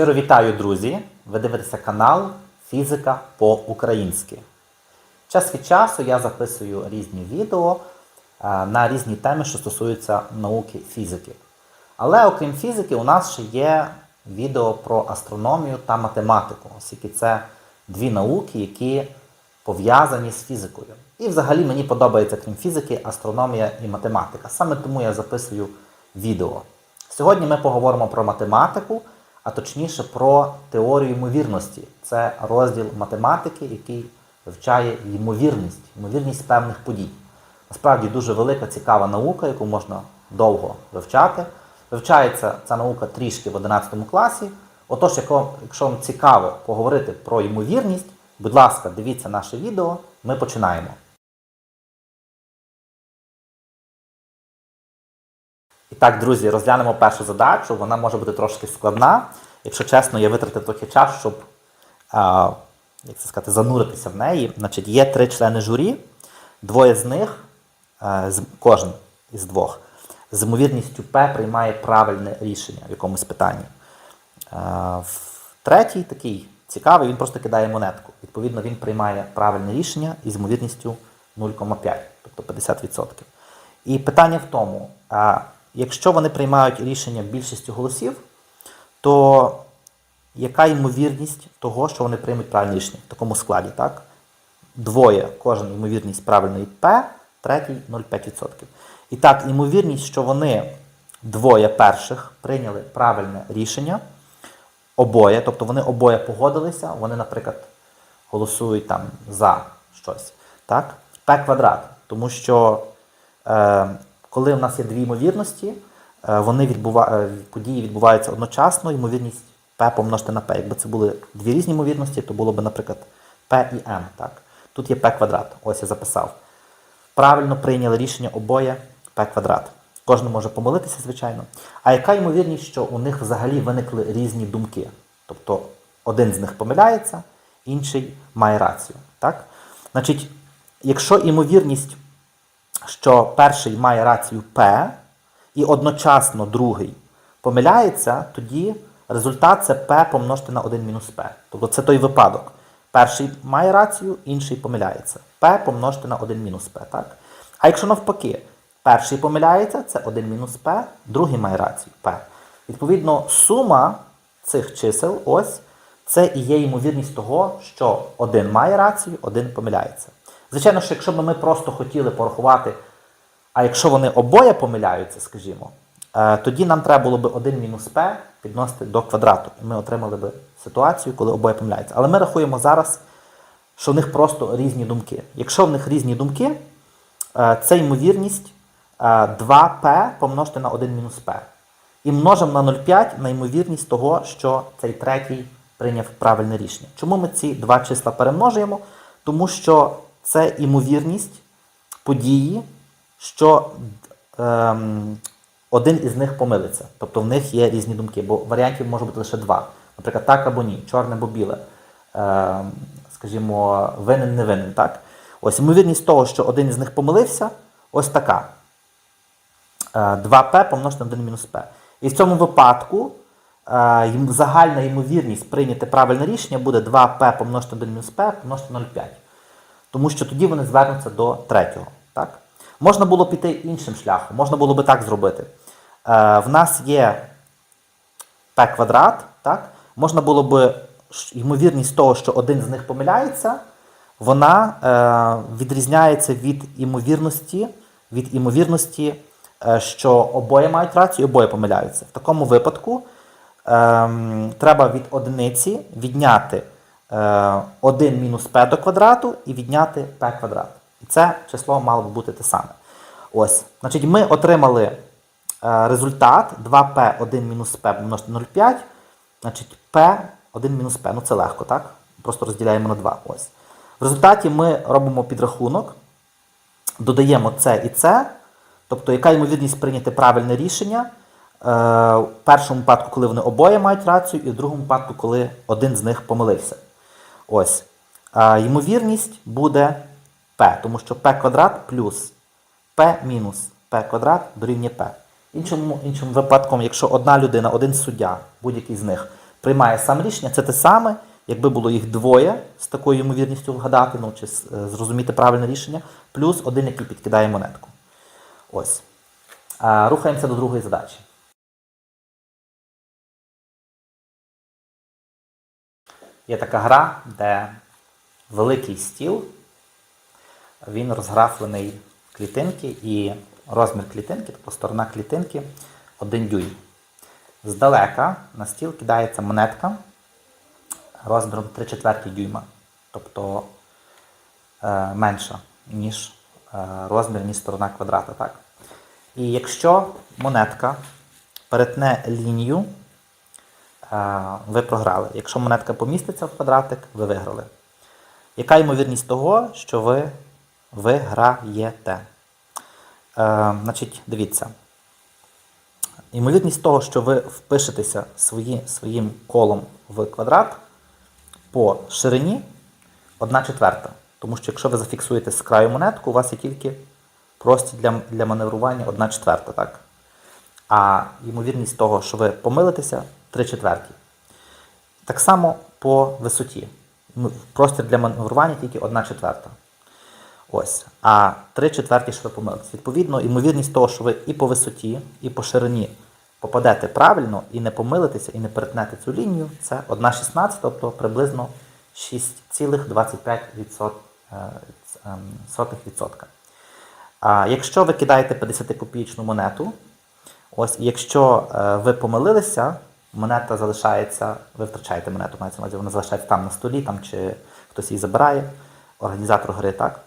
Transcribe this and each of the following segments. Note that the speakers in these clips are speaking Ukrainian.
Щиро вітаю, друзі! Ви дивитеся канал Фізика по-українськи. Час від часу я записую різні відео е, на різні теми, що стосуються науки фізики. Але окрім фізики, у нас ще є відео про астрономію та математику, оскільки це дві науки, які пов'язані з фізикою. І взагалі мені подобається, крім фізики, астрономія і математика. Саме тому я записую відео. Сьогодні ми поговоримо про математику, а точніше про теорію ймовірності. Це розділ математики, який вивчає ймовірність, ймовірність певних подій. Насправді дуже велика, цікава наука, яку можна довго вивчати. Вивчається ця наука трішки в 11 класі. Отож, якщо вам цікаво поговорити про ймовірність, будь ласка, дивіться наше відео, ми починаємо. Так, друзі, розглянемо першу задачу. Вона може бути трошки складна. Якщо чесно, я витратив трохи часу, щоб а, як це сказати, зануритися в неї. Значить, є три члени журі, двоє з них, е, з, кожен із двох, з ймовірністю П приймає правильне рішення в якомусь питанні. Е, в- Третій такий цікавий, він просто кидає монетку. Відповідно, він приймає правильне рішення із ймовірністю 0,5, тобто 50%. І питання в тому, а, якщо вони приймають рішення більшістю голосів, то яка ймовірність того, що вони приймуть правильне рішення в такому складі, так? Двоє, кожен ймовірність правильної П, третій 0,5%. І так, ймовірність, що вони двоє перших прийняли правильне рішення, обоє, тобто вони обоє погодилися, вони, наприклад, голосують там за щось. Так? П квадрат. Тому що е, коли в нас є дві ймовірності, е, вони відбува... е, події відбуваються одночасно, ймовірність P помножити на P. Якби це були дві різні ймовірності, то було б, наприклад, P і M. Так? Тут є P квадрат. Ось я записав. Правильно прийняли рішення обоє P квадрат. Кожен може помилитися, звичайно. А яка ймовірність, що у них взагалі виникли різні думки? Тобто один з них помиляється, інший має рацію. Так? Значить, якщо ймовірність, що перший має рацію P, і одночасно другий помиляється, тоді результат це P помножити на 1 мінус P. Тобто це той випадок. Перший має рацію, інший помиляється. P помножити на 1 мінус P. Так? А якщо навпаки, перший помиляється, це 1 мінус P, другий має рацію P. Відповідно, сума цих чисел, ось, це і є ймовірність того, що один має рацію, один помиляється. Звичайно, що якщо б ми просто хотіли порахувати, а якщо вони обоє помиляються, скажімо, е, тоді нам треба було б 1 мінус p підносити до квадрату. І ми отримали б ситуацію, коли обоє помиляються. Але ми рахуємо зараз, що в них просто різні думки. Якщо в них різні думки, е, це ймовірність е, 2p помножити на 1 мінус p. І множимо на 0,5 на ймовірність того, що цей третій прийняв правильне рішення. Чому ми ці два числа перемножуємо? Тому що це ймовірність події, що ем, один із них помилиться. Тобто в них є різні думки, бо варіантів може бути лише два. Наприклад, так або ні, чорне або біле. Ем, скажімо, винен не винен. Так? Ось ймовірність того, що один із них помилився, ось така. Е, 2p помножити на 1 мінус p. І в цьому випадку е, загальна ймовірність прийняти правильне рішення буде 2p помножити на 1 мінус p помножити на 0,5. Тому що тоді вони звернуться до третього. Так? Можна було піти іншим шляхом, можна було би так зробити. Е, в нас є p квадрат, так? можна було би ймовірність того, що один з них помиляється, вона е, відрізняється від ймовірності, від ймовірності, е, що обоє мають рацію, обоє помиляються. В такому випадку ем, треба від одиниці відняти е, 1 мінус p до квадрату і відняти p квадрат. І це число мало би бути те саме. Ось. Значить, ми отримали е, результат 2p1 мінус p помножити 0,5. Значить, p 1 мінус p. Ну це легко, так? Просто розділяємо на 2. Ось. В результаті ми робимо підрахунок, додаємо це і це. Тобто, яка ймовірність прийняти правильне рішення е, в першому випадку, коли вони обоє мають рацію, і в другому випадку, коли один з них помилився. Ось. Е, ймовірність буде p, тому що p квадрат плюс p мінус p квадрат дорівнює p. Іншому, іншим випадком, якщо одна людина, один суддя, будь-який з них, приймає сам рішення. Це те саме, якби було їх двоє з такою ймовірністю вгадати, ну чи е, зрозуміти правильне рішення, плюс один, який підкидає монетку. Ось. А, рухаємося до другої задачі. Є така гра, де великий стіл, він розграфлений в клітинки, і розмір клітинки, тобто сторона клітинки, один дюйм. Здалека на стіл кидається монетка розміром 3 четверті дюйма, тобто е, менша, ніж е, розмір, ніж сторона квадрата. Так? І якщо монетка перетне лінію, ви програли. Якщо монетка поміститься в квадратик, ви виграли. Яка ймовірність того, що ви виграєте? Е, значить, дивіться. Ймовірність того, що ви впишетеся свої, своїм колом в квадрат по ширині 1 четверта. Тому що якщо ви зафіксуєте з краю монетку, у вас є тільки простір для, для маневрування 1 четверта. Так? А ймовірність того, що ви помилитеся 3 четверті. Так само по висоті. Ну, Простір для маневрування тільки 1 четверта. Ось. А 3 четверті, що ви помилитесь. Відповідно, ймовірність того, що ви і по висоті, і по ширині попадете правильно і не помилитеся, і не перетнете цю лінію, це 1,16, тобто приблизно 6,25%. відсот- е, ем. А якщо ви кидаєте 50-копійчну монету, ось якщо е, ви помилилися, монета залишається, ви втрачаєте монету, мається на увазі, вона залишається там на столі, там чи хтось її забирає, організатор гри, так?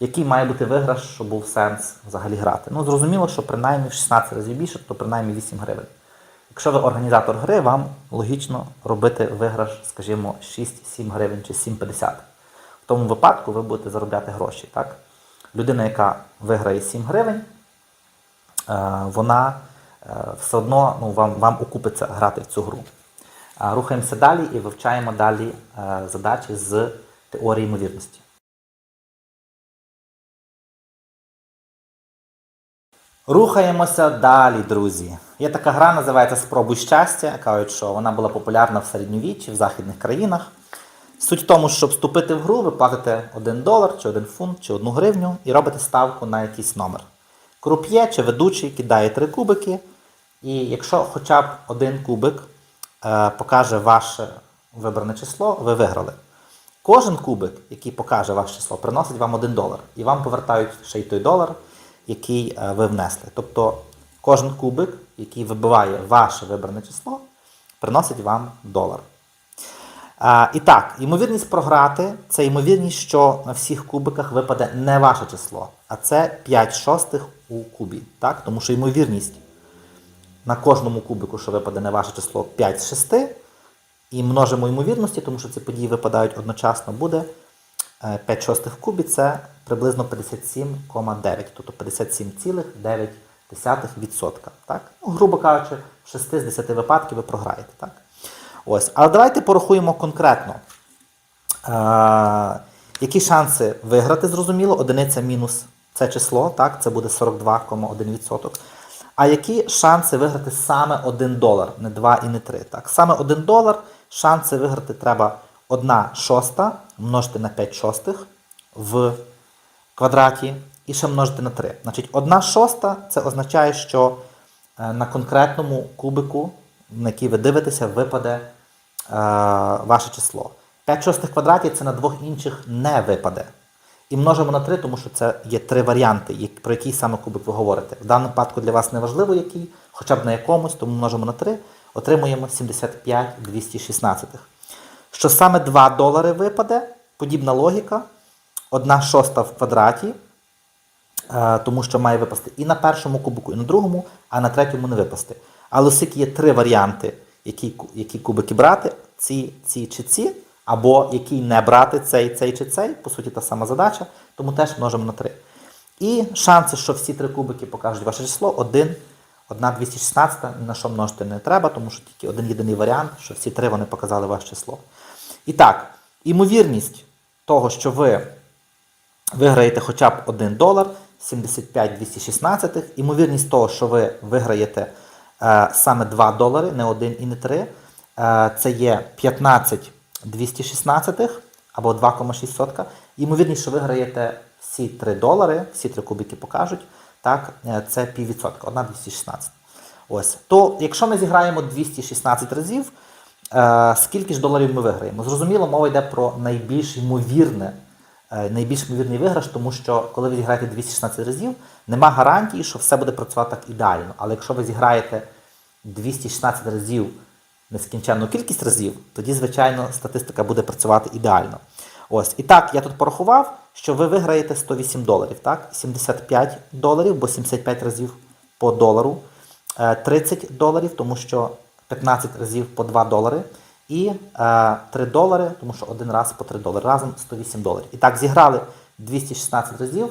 Який має бути виграш, щоб був сенс взагалі грати? Ну, зрозуміло, що принаймні в 16 разів більше, то принаймні 8 гривень. Якщо ви організатор гри, вам логічно робити виграш, скажімо, 6-7 гривень чи 7,50. В тому випадку ви будете заробляти гроші. Так? Людина, яка виграє 7 гривень, е, вона все одно ну, вам, вам окупиться грати в цю гру. Рухаємося далі і вивчаємо далі е, задачі з теорії ймовірності. Рухаємося далі, друзі. Є така гра, називається Спробуй щастя. Кажуть, що вона була популярна в середньовіччі, в західних країнах. Суть в тому, щоб вступити в гру, ви платите 1 долар, чи 1 фунт, чи 1 гривню і робите ставку на якийсь номер. Круп'є чи ведучий кидає три кубики, і якщо хоча б один кубик е, покаже ваше вибране число, ви виграли. Кожен кубик, який покаже ваше число, приносить вам 1 долар. І вам повертають ще й той долар, який е, ви внесли. Тобто кожен кубик, який вибиває ваше вибране число, приносить вам долар. А, і так, ймовірність програти це ймовірність, що на всіх кубиках випаде не ваше число, а це 5 шостих у кубі. Так? Тому що ймовірність на кожному кубику, що випаде не ваше число 5 з 6, і множимо ймовірності, тому що ці події випадають одночасно, буде е, 5 шостих в кубі, це приблизно 57,9, тобто 57,9%. Так? Ну, грубо кажучи, в 6 з 10 випадків ви програєте. Так? Ось. Але давайте порахуємо конкретно. Е, які шанси виграти, зрозуміло, одиниця мінус це число, так, це буде 42,1%. А які шанси виграти саме 1 долар, не 2 і не 3. Так? Саме 1 долар шанси виграти треба 1 шоста множити на 5 шостих в квадраті і ще множити на 3. Значить, 1 шоста це означає, що е, на конкретному кубику, на який ви дивитеся, випаде е, ваше число. 5 шостих квадратів це на двох інших не випаде. І множимо на 3, тому що це є три варіанти, про який саме кубик ви говорите. В даному випадку для вас не важливо який, хоча б на якомусь, тому множимо на 3, отримуємо 75 216. Що саме 2 долари випаде, подібна логіка, 1 шоста в квадраті, е, тому що має випасти і на першому кубику, і на другому, а на третьому не випасти. Але оскільки є три варіанти, які, які кубики брати, ці, ці чи ці, або який не брати цей, цей чи цей, по суті, та сама задача, тому теж множимо на 3. І шанси, що всі три кубики покажуть ваше число, 1, 1 216, ні на що множити не треба, тому що тільки один єдиний варіант, що всі три вони показали ваше число. І так, імовірність того, що ви виграєте хоча б 1 долар, 75 216. Імовірність того, що ви виграєте е, саме 2 долари, не 1 і не 3, е, це є 15 216 або 2,6 Ймовірність, що виграєте всі 3 долари, всі 3 кубики покажуть, так, е, це піввідсотка, 1 216. Ось. То якщо ми зіграємо 216 разів, е, скільки ж доларів ми виграємо? Зрозуміло, мова йде про найбільш ймовірне, е, найбільш ймовірний виграш, тому що коли ви зіграєте 216 разів, нема гарантії, що все буде працювати так ідеально. Але якщо ви зіграєте 216 разів нескінченну кількість разів, тоді, звичайно, статистика буде працювати ідеально. Ось. І так, я тут порахував, що ви виграєте 108 доларів, так? 75 доларів, бо 75 разів по долару, Е, 30 доларів, тому що 15 разів по 2 долари, і е, 3 долари, тому що один раз по 3 долари, разом 108 доларів. І так, зіграли 216 разів,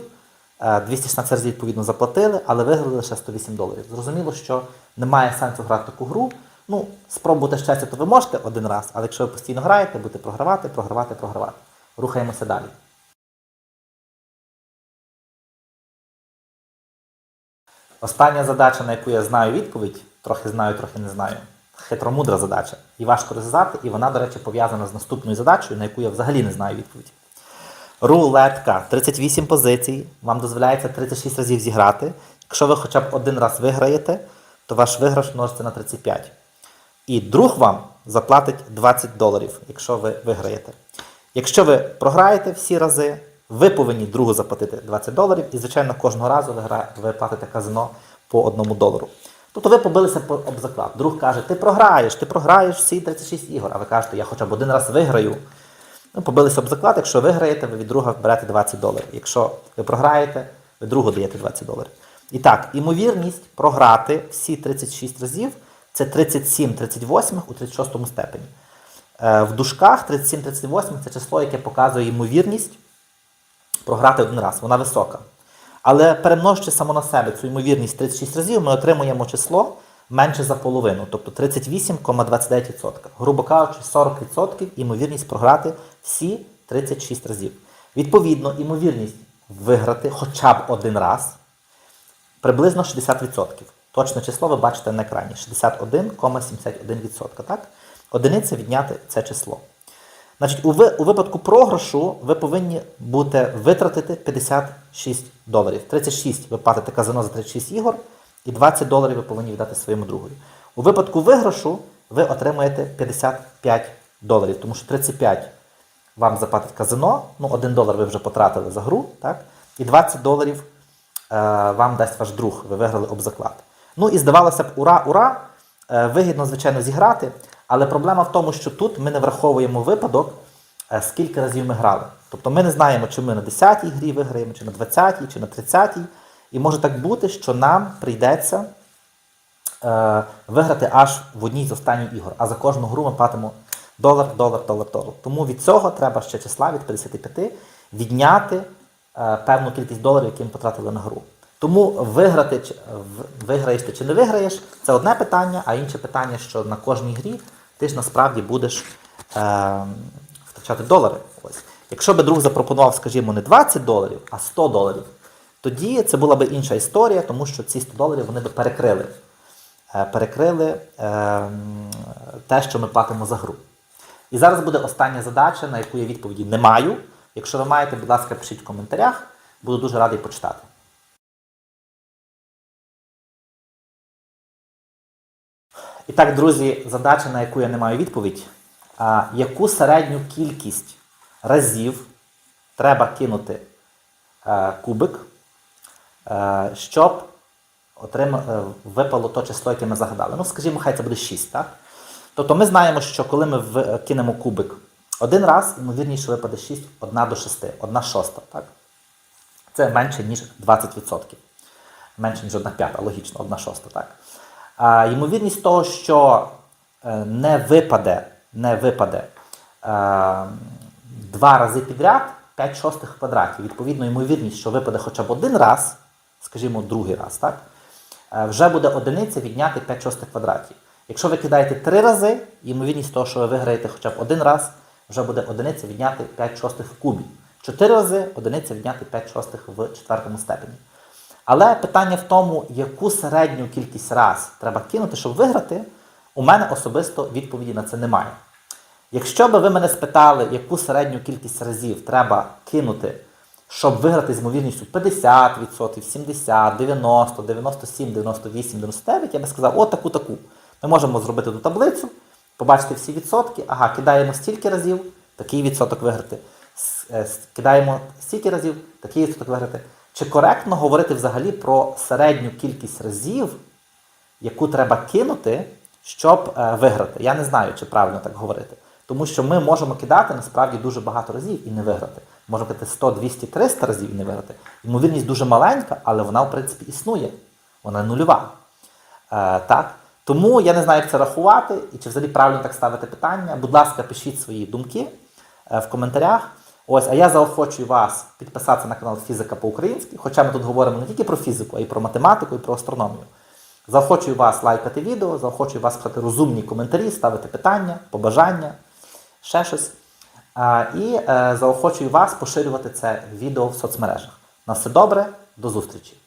е, 216 разів відповідно заплатили, але виграли лише 108 доларів. Зрозуміло, що немає сенсу грати таку гру. Ну, спробувати щастя, то ви можете один раз, але якщо ви постійно граєте, будете програвати, програвати, програвати. Рухаємося далі. Остання задача, на яку я знаю відповідь, трохи знаю, трохи не знаю. Хитромудра задача. І важко розв'язати, і вона, до речі, пов'язана з наступною задачею, на яку я взагалі не знаю відповідь. Рулетка 38 позицій, вам дозволяється 36 разів зіграти. Якщо ви хоча б один раз виграєте, то ваш виграш множиться на 35. І друг вам заплатить 20 доларів, якщо ви виграєте. Якщо ви програєте всі рази, ви повинні другу заплатити 20 доларів, і, звичайно, кожного разу ви, платите казино по одному долару. Тобто ви побилися об заклад. Друг каже, ти програєш, ти програєш всі 36 ігор, а ви кажете, я хоча б один раз виграю. Ну, побилися об заклад, якщо виграєте, ви від друга берете 20 доларів. Якщо ви програєте, ви другу даєте 20 доларів. І так, імовірність програти всі 36 разів це 37 38 у 36 степені. Е, В дужках 37-38 це число, яке показує ймовірність програти один раз. Вона висока. Але перемноживши само на себе цю ймовірність 36 разів, ми отримуємо число менше за половину, тобто 38,29%. Грубо кажучи, 40% ймовірність програти всі 36 разів. Відповідно, ймовірність виграти хоча б один раз приблизно 60%. Точне число ви бачите на екрані 61,71%. Так? Одиниця відняти це число. Значить, у, ви, у випадку програшу ви повинні бути витратити 56 доларів. 36 ви платите казино за 36 ігор, і 20 доларів ви повинні віддати своєму другові. У випадку виграшу ви отримаєте 55 доларів, тому що 35 вам заплатить казино, ну 1 долар ви вже потратили за гру, так? і 20 доларів е, вам дасть ваш друг, ви виграли об заклад. Ну і здавалося б, ура, ура! Е, вигідно, звичайно, зіграти, але проблема в тому, що тут ми не враховуємо випадок, е, скільки разів ми грали. Тобто ми не знаємо, чи ми на 10-й грі виграємо, чи на 20-й, чи на 30-й. І може так бути, що нам прийдеться е, виграти аж в одній з останніх ігор. А за кожну гру ми платимо долар, долар, долар, долар. Тому від цього треба ще числа від 55 відняти е, певну кількість доларів, які ми потратили на гру. Тому виграти, виграєш ти чи не виграєш, це одне питання, а інше питання, що на кожній грі ти ж насправді будеш е, втрачати долари. Ось. Якщо би друг запропонував, скажімо, не 20 доларів, а 100 доларів, тоді це була б інша історія, тому що ці 100 доларів вони би перекрили, е, перекрили е, те, що ми платимо за гру. І зараз буде остання задача, на яку я відповіді не маю. Якщо ви маєте, будь ласка, пишіть в коментарях, буду дуже радий почитати. І так, друзі, задача, на яку я не маю відповідь. А, яку середню кількість разів треба кинути е, кубик, е, щоб отрима, е, випало то число, яке ми загадали? Ну, скажімо, хай це буде 6, так? Тобто ми знаємо, що коли ми в- кинемо кубик один раз, ймовірніше випаде 6, 1 до 6, 1 шоста, так? Це менше, ніж 20%. Менше, ніж 1 п'ята, логічно, 1 шоста, так? Ймовірність того, що е, не випаде, не випаде е, два рази підряд 5 шостих в квадраті. Відповідно, ймовірність, що випаде хоча б один раз, скажімо, другий раз, так? е, вже буде одиниця відняти 5 шостих квадратів. Якщо ви кидаєте три рази, ймовірність того, що ви виграєте хоча б один раз, вже буде одиниця відняти 5 шостих в кубі. Чотири рази одиниця відняти 5 шостих в четвертому степені. Але питання в тому, яку середню кількість раз треба кинути, щоб виграти, У мене особисто відповіді на це немає. Якщо би ви мене спитали, яку середню кількість разів треба кинути, щоб виграти з ймовірністю 50%, 70%, 90, 97, 98, 99, я би сказав, от таку таку. Ми можемо зробити ту таблицю, побачити всі відсотки, ага, кидаємо стільки разів, такий відсоток виграти. Е, Кидаємо стільки разів, такий відсоток виграти. Чи коректно говорити взагалі про середню кількість разів, яку треба кинути, щоб е, виграти. Я не знаю, чи правильно так говорити. Тому що ми можемо кидати насправді дуже багато разів і не виграти. Можемо кидати 100, 200, 300 разів і не виграти. Ймовірність дуже маленька, але вона, в принципі, існує. Вона нульова. Е, так? Тому я не знаю, як це рахувати і чи взагалі правильно так ставити питання. Будь ласка, пишіть свої думки е, в коментарях. Ось, а я заохочую вас підписатися на канал Фізика по-українськи, хоча ми тут говоримо не тільки про фізику, а й про математику, і про астрономію. Заохочую вас лайкати відео, заохочую вас писати розумні коментарі, ставити питання, побажання, ще щось. І е, заохочую вас поширювати це відео в соцмережах. На все добре, до зустрічі!